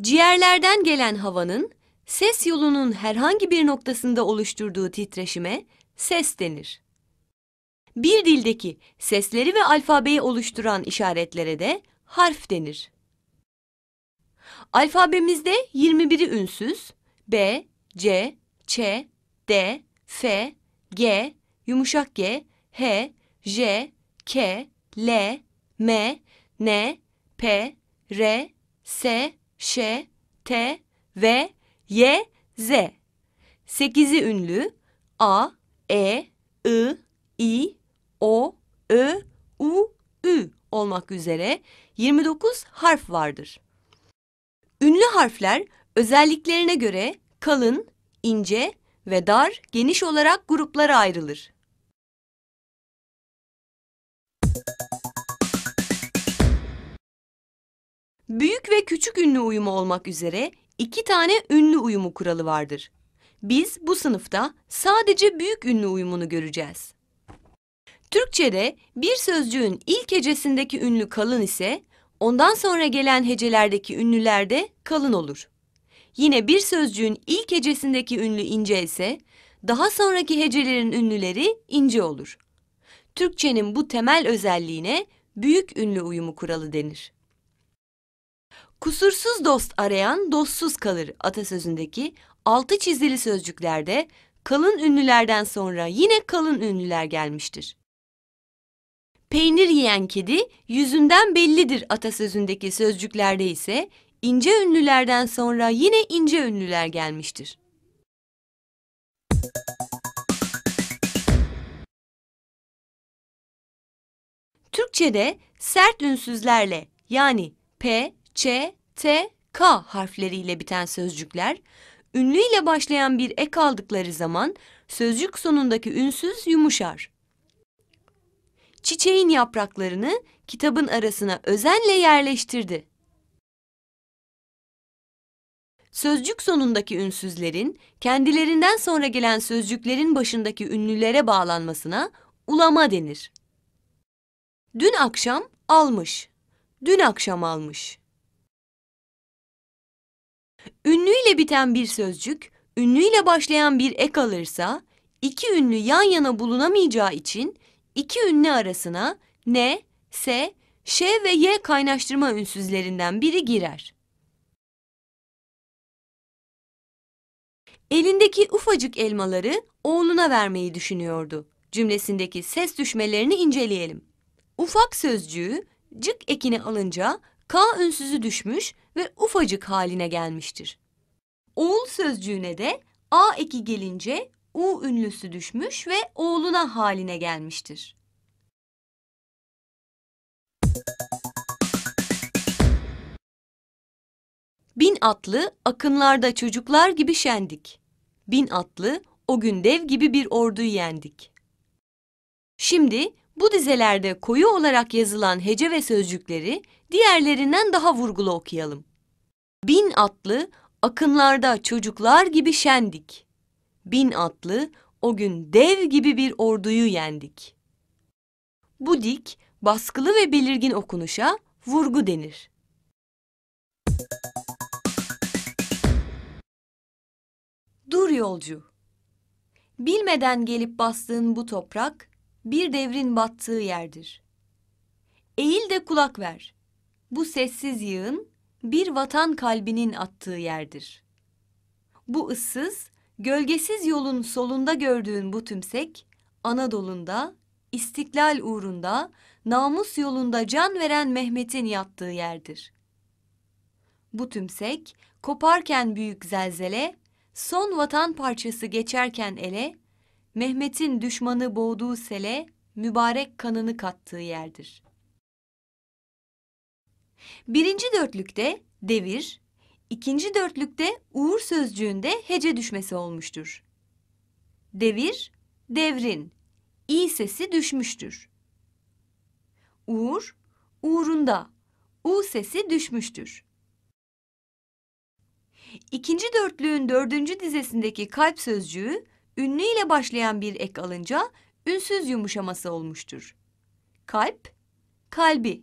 Ciğerlerden gelen havanın ses yolunun herhangi bir noktasında oluşturduğu titreşime ses denir. Bir dildeki sesleri ve alfabeyi oluşturan işaretlere de harf denir. Alfabemizde 21'i ünsüz B, C, Ç, D, F, G, yumuşak G, H, J, K, L, M, N, P, R, S, Ş, T, V, Y, Z. Sekizi ünlü A, E, I, İ, O, Ö, U, Ü olmak üzere 29 harf vardır. Ünlü harfler özelliklerine göre kalın, ince ve dar, geniş olarak gruplara ayrılır. Büyük ve küçük ünlü uyumu olmak üzere iki tane ünlü uyumu kuralı vardır. Biz bu sınıfta sadece büyük ünlü uyumunu göreceğiz. Türkçe'de bir sözcüğün ilk hecesindeki ünlü kalın ise ondan sonra gelen hecelerdeki ünlüler de kalın olur. Yine bir sözcüğün ilk hecesindeki ünlü ince ise daha sonraki hecelerin ünlüleri ince olur. Türkçenin bu temel özelliğine büyük ünlü uyumu kuralı denir. Kusursuz dost arayan dostsuz kalır atasözündeki altı çizili sözcüklerde kalın ünlülerden sonra yine kalın ünlüler gelmiştir. Peynir yiyen kedi yüzünden bellidir atasözündeki sözcüklerde ise ince ünlülerden sonra yine ince ünlüler gelmiştir. Türkçe'de sert ünsüzlerle yani P, Ç, T, K harfleriyle biten sözcükler ünlü ile başlayan bir ek aldıkları zaman sözcük sonundaki ünsüz yumuşar. Çiçeğin yapraklarını kitabın arasına özenle yerleştirdi. Sözcük sonundaki ünsüzlerin kendilerinden sonra gelen sözcüklerin başındaki ünlülere bağlanmasına ulama denir. Dün akşam almış. Dün akşam almış. Ünlüyle biten bir sözcük, ünlüyle başlayan bir ek alırsa, iki ünlü yan yana bulunamayacağı için iki ünlü arasına ne, se, ş ve y kaynaştırma ünsüzlerinden biri girer. Elindeki ufacık elmaları oğluna vermeyi düşünüyordu. Cümlesindeki ses düşmelerini inceleyelim. Ufak sözcüğü cık ekini alınca K ünsüzü düşmüş ve ufacık haline gelmiştir. Oğul sözcüğüne de A eki gelince U ünlüsü düşmüş ve oğluna haline gelmiştir. Bin atlı akınlarda çocuklar gibi şendik. Bin atlı o gün dev gibi bir orduyu yendik. Şimdi bu dizelerde koyu olarak yazılan hece ve sözcükleri diğerlerinden daha vurgulu okuyalım. Bin atlı akınlarda çocuklar gibi şendik. Bin atlı o gün dev gibi bir orduyu yendik. Bu dik, baskılı ve belirgin okunuşa vurgu denir. Dur yolcu. Bilmeden gelip bastığın bu toprak bir devrin battığı yerdir. Eğil de kulak ver. Bu sessiz yığın bir vatan kalbinin attığı yerdir. Bu ıssız, gölgesiz yolun solunda gördüğün bu tümsek, Anadolu'nda, istiklal uğrunda, namus yolunda can veren Mehmet'in yattığı yerdir. Bu tümsek, koparken büyük zelzele, son vatan parçası geçerken ele, Mehmet'in düşmanı boğduğu sele, mübarek kanını kattığı yerdir. Birinci dörtlükte devir, ikinci dörtlükte uğur sözcüğünde hece düşmesi olmuştur. Devir, devrin, i sesi düşmüştür. Uğur, uğrunda, u sesi düşmüştür. İkinci dörtlüğün dördüncü dizesindeki kalp sözcüğü ünlü ile başlayan bir ek alınca ünsüz yumuşaması olmuştur. Kalp, kalbi